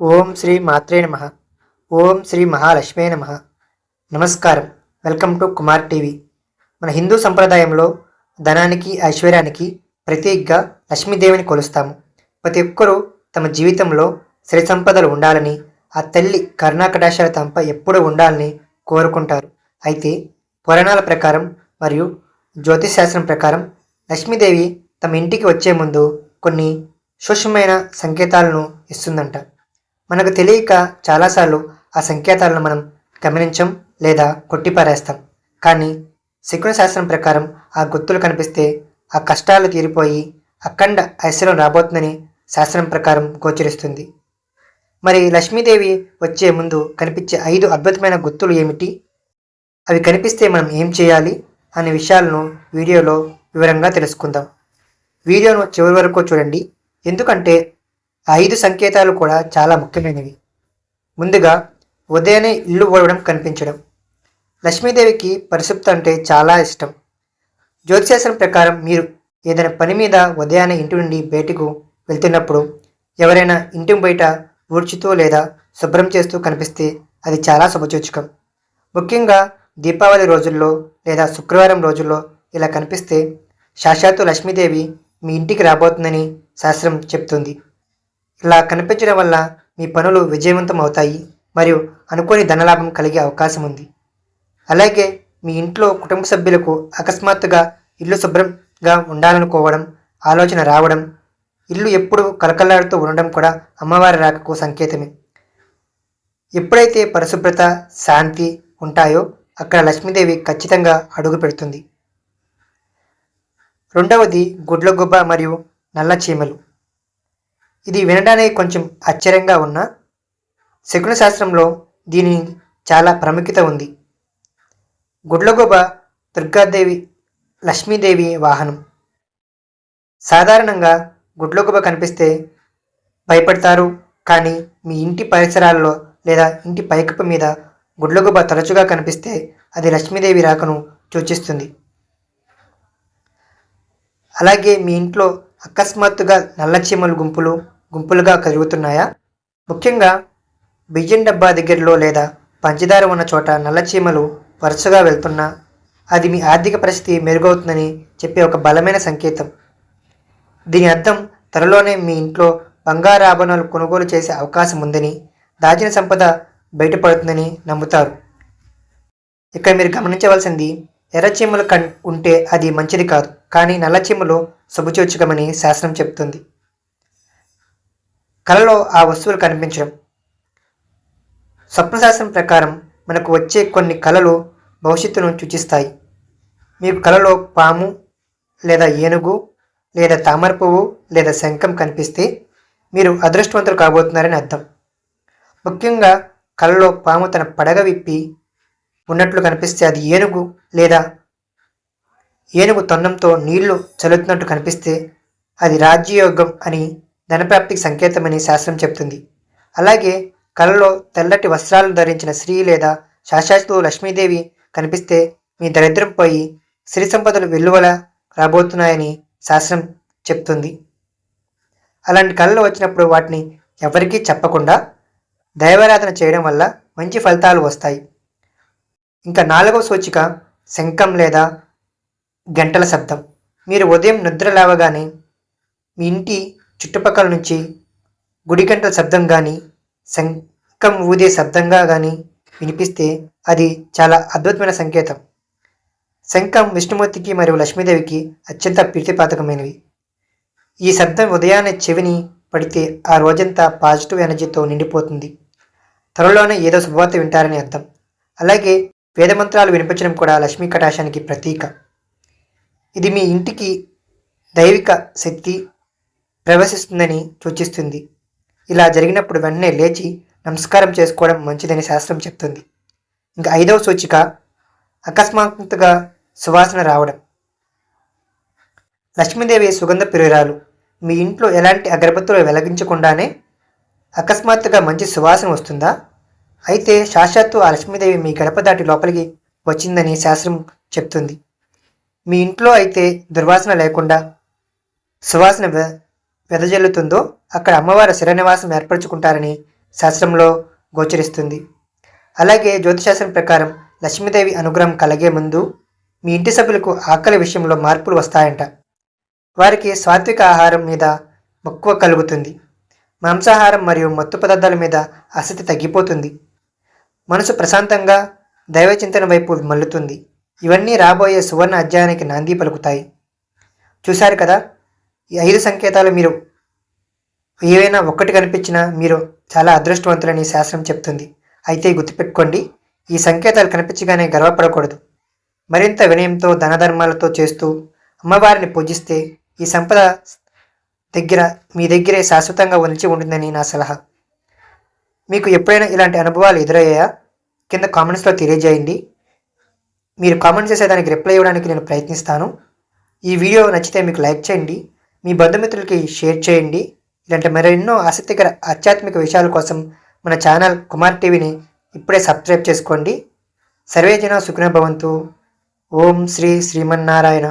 ఓం శ్రీ మాత్రే నమ. ఓం శ్రీ మహాలక్ష్మే నమ. నమస్కారం. Welcome to Kumar TV. మన హిందూ సంప్రదాయంలో ధనానికి ఐశ్వర్యానికి ప్రతీకగా లక్ష్మీదేవిని కొలుస్తాము. ప్రతి ఒక్కరూ తమ జీవితంలో శ్రీ సంపదలు ఉండాలని ఆ తల్లి కర్ణాకటాశాల తమపై ఎప్పుడూ ఉండాలని కోరుకుంటారు. అయితే పురాణాల ప్రకారం మరియు జ్యోతిశాస్త్రం ప్రకారం లక్ష్మీదేవి తమ ఇంటికి వచ్చే ముందు కొన్ని సూక్ష్మమైన సంకేతాలను ఇస్తుందంట. మనకు తెలియక చాలాసార్లు ఆ సంకేతాలను మనం గమనించం లేదా కొట్టిపారేస్తాం. కానీ శకున శాస్త్రం ప్రకారం ఆ గుర్తులు కనిపిస్తే ఆ కష్టాలు తీరిపోయి అఖండ ఐశ్వర్యం రాబోతుందని శాస్త్రం ప్రకారం గోచరిస్తుంది. మరి లక్ష్మీదేవి వచ్చే ముందు కనిపించే ఐదు అద్భుతమైన గుర్తులు ఏమిటి? అవి కనిపిస్తే మనం ఏం చేయాలి అనే విషయాలను వీడియోలో వివరంగా తెలుసుకుందాం. వీడియోను చివరి వరకు చూడండి. ఎందుకంటే ఐదు సంకేతాలు కూడా చాలా ముఖ్యమైనవి. ముందుగా ఉదయాన్నే ఇల్లు ఓడడం కనిపించడం. లక్ష్మీదేవికి పరిశుభ్రత అంటే చాలా ఇష్టం. జ్యోతిశాస్త్రం ప్రకారం మీరు ఏదైనా పని మీద ఉదయాన్నే ఇంటి నుండి బయటకు వెళ్తున్నప్పుడు ఎవరైనా ఇంటి బయట ఊడ్చుతూ లేదా శుభ్రం చేస్తూ కనిపిస్తే అది చాలా శుభసూచకం. ముఖ్యంగా దీపావళి రోజుల్లో లేదా శుక్రవారం రోజుల్లో ఇలా కనిపిస్తే సాక్షాత్తు లక్ష్మీదేవి మీ ఇంటికి రాబోతుందని శాస్త్రం చెప్తుంది. ఇలా కనిపించడం వల్ల మీ పనులు విజయవంతం అవుతాయి మరియు అనుకోని ధనలాభం కలిగే అవకాశం ఉంది. అలాగే మీ ఇంట్లో కుటుంబ సభ్యులకు అకస్మాత్తుగా ఇల్లు శుభ్రంగా ఉండాలనుకోవడం ఆలోచన రావడం ఇల్లు ఎప్పుడు కలకల్లాడుతూ ఉండడం కూడా అమ్మవారి రాకకు సంకేతమే. ఎప్పుడైతే పరిశుభ్రత శాంతి ఉంటాయో అక్కడ లక్ష్మీదేవి ఖచ్చితంగా అడుగు పెడుతుంది. రెండవది గుడ్లగుబ్బ మరియు నల్ల చీమలు. ఇది వినడానికి కొంచెం ఆశ్చర్యంగా ఉన్న. శకున శాస్త్రంలో దీని చాలా ప్రాముఖ్యత ఉంది. గుడ్లగొబ దుర్గాదేవి లక్ష్మీదేవి వాహనం. సాధారణంగా గుడ్లగొబ కనిపిస్తే భయపడతారు కానీ మీ ఇంటి పరిసరాల్లో లేదా ఇంటి పైకప్పు మీద గుడ్లగొబ తరచుగా కనిపిస్తే అది లక్ష్మీదేవి రాకను సూచిస్తుంది. అలాగే మీ ఇంట్లో అకస్మాత్తుగా నల్లచీమల గుంపులు గుంపులుగా కలుగుతున్నాయా ముఖ్యంగా బియ్యం డబ్బా దగ్గరలో లేదా పంచదార ఉన్న చోట నల్లచీమలు వరుసగా వెళ్తున్నా అది మీ ఆర్థిక పరిస్థితి మెరుగవుతుందని చెప్పే ఒక బలమైన సంకేతం. దీని అర్థం త్వరలోనే మీ ఇంట్లో బంగారు ఆభరణాలు కొనుగోలు చేసే అవకాశం ఉందని దాచిన సంపద బయటపడుతుందని నమ్ముతారు. ఇక్కడ మీరు గమనించవలసింది ఎర్రచీమలు కన్ ఉంటే అది మంచిది కాదు కానీ నల్లచీమలు శుభసూచకమని శాస్త్రం చెప్తుంది కలలో ఆ వస్తువులు కనిపించడం. స్వప్నశాస్త్రం ప్రకారం మనకు వచ్చే కొన్ని కళలు భవిష్యత్తును సూచిస్తాయి. మీకు కలలో పాము లేదా ఏనుగు లేదా తామర పువ్వు లేదా శంఖం కనిపిస్తే మీరు అదృష్టవంతులు కాబోతున్నారని అర్థం. ముఖ్యంగా కలలో పాము తన పడగ విప్పి ఉన్నట్లు కనిపిస్తే అది ఏనుగు లేదా ఏనుగు తొన్నంతో నీళ్ళు చల్లుతున్నట్టు కనిపిస్తే అది రాజ్యయోగం అని ధనప్రాప్తికి సంకేతమని శాస్త్రం చెప్తుంది. అలాగే కలలో తెల్లటి వస్త్రాలు ధరించిన స్త్రీ లేదా సాక్షాత్తు లక్ష్మీదేవి కనిపిస్తే మీ దరిద్రం పోయి సిరి సంపదలు వెల్లువల రాబోతున్నాయని శాస్త్రం చెప్తుంది. అలాంటి కళలు వచ్చినప్పుడు వాటిని ఎవరికీ చెప్పకుండా దైవారాధన చేయడం వల్ల మంచి ఫలితాలు వస్తాయి. ఇంకా నాలుగవ సూచిక శంఖం లేదా గంటల శబ్దం. మీరు ఉదయం నిద్ర లేవగానే మీ ఇంటి చుట్టుపక్కల నుంచి గుడిగంట శబ్దం కానీ శంఖం ఊదే శబ్దంగా కానీ వినిపిస్తే అది చాలా అద్భుతమైన సంకేతం. శంఖం విష్ణుమూర్తికి మరియు లక్ష్మీదేవికి అత్యంత ప్రీతిపాతకమైనవి. ఈ శబ్దం ఉదయాన్నే చెవిని పడితే ఆ రోజంతా పాజిటివ్ ఎనర్జీతో నిండిపోతుంది. త్వరలోనే ఏదో శుభవార్త వింటారని అర్థం. అలాగే వేదమంత్రాలు వినిపించడం కూడా లక్ష్మీ కటాశానికి ప్రతీక. ఇది మీ ఇంటికి దైవిక శక్తి ప్రవేశిస్తుందని సూచిస్తుంది. ఇలా జరిగినప్పుడు వెంటనే లేచి నమస్కారం చేసుకోవడం మంచిదని శాస్త్రం చెప్తుంది. ఇంకా ఐదవ సూచిక అకస్మాత్తుగా సువాసన రావడం. లక్ష్మీదేవి సుగంధ ప్రియురాలు మీ ఇంట్లో ఎలాంటి అగరబత్తులు వెలగించకుండానే అకస్మాత్తుగా మంచి సువాసన వస్తుందా? అయితే శాశ్వత్తు ఆ లక్ష్మీదేవి మీ గడప దాటి లోపలికి వచ్చిందని శాస్త్రం చెప్తుంది. మీ ఇంట్లో అయితే దుర్వాసన లేకుండా సువాసన వెదజల్లుతుందో అక్కడ అమ్మవారు శిరనివాసం ఏర్పరచుకుంటారని శాస్త్రంలో గోచరిస్తుంది. అలాగే జ్యోతిశాస్త్రం ప్రకారం లక్ష్మీదేవి అనుగ్రహం కలిగే ముందు మీ ఇంటి సభ్యులకు ఆకలి విషయంలో మార్పులు వస్తాయంట. వారికి సాత్విక ఆహారం మీద మక్కువ కలుగుతుంది. మాంసాహారం మరియు మత్తు పదార్థాల మీద ఆసక్తి తగ్గిపోతుంది. మనసు ప్రశాంతంగా దైవ చింతన వైపు మల్లుతుంది ఇవన్నీ రాబోయే సువర్ణ అధ్యాయానికి నాంది పలుకుతాయి. చూశారు కదా? ఈ ఐదు సంకేతాలు మీరు ఏవైనా ఒక్కటి కనిపించినా మీరు చాలా అదృష్టవంతులని శాస్త్రం చెప్తుంది. అయితే గుర్తుపెట్టుకోండి ఈ సంకేతాలు కనిపించగానే గర్వపడకూడదు. మరింత వినయంతో ధనధర్మాలతో చేస్తూ అమ్మవారిని పూజిస్తే ఈ సంపద దగ్గర మీ దగ్గరే శాశ్వతంగా ఉంచి ఉంటుందని నా సలహా. మీకు ఎప్పుడైనా ఇలాంటి అనుభవాలు ఎదురయ్యాయా? కింద కామెంట్స్లో తెలియజేయండి. మీరు కామెంట్ చేసేదానికి రిప్లై ఇవ్వడానికి నేను ప్రయత్నిస్తాను. ఈ వీడియో నచ్చితే మీకు లైక్ చేయండి. మీ బంధుమిత్రులకి షేర్ చేయండి. ఇలాంటి మరెన్నో ఆసక్తికర ఆధ్యాత్మిక విషయాల కోసం మన ఛానల్ కుమార్ టీవీని ఇప్పుడే సబ్స్క్రైబ్ చేసుకోండి. సర్వేజన జన భవంతు. ఓం శ్రీ శ్రీమన్నారాయణ.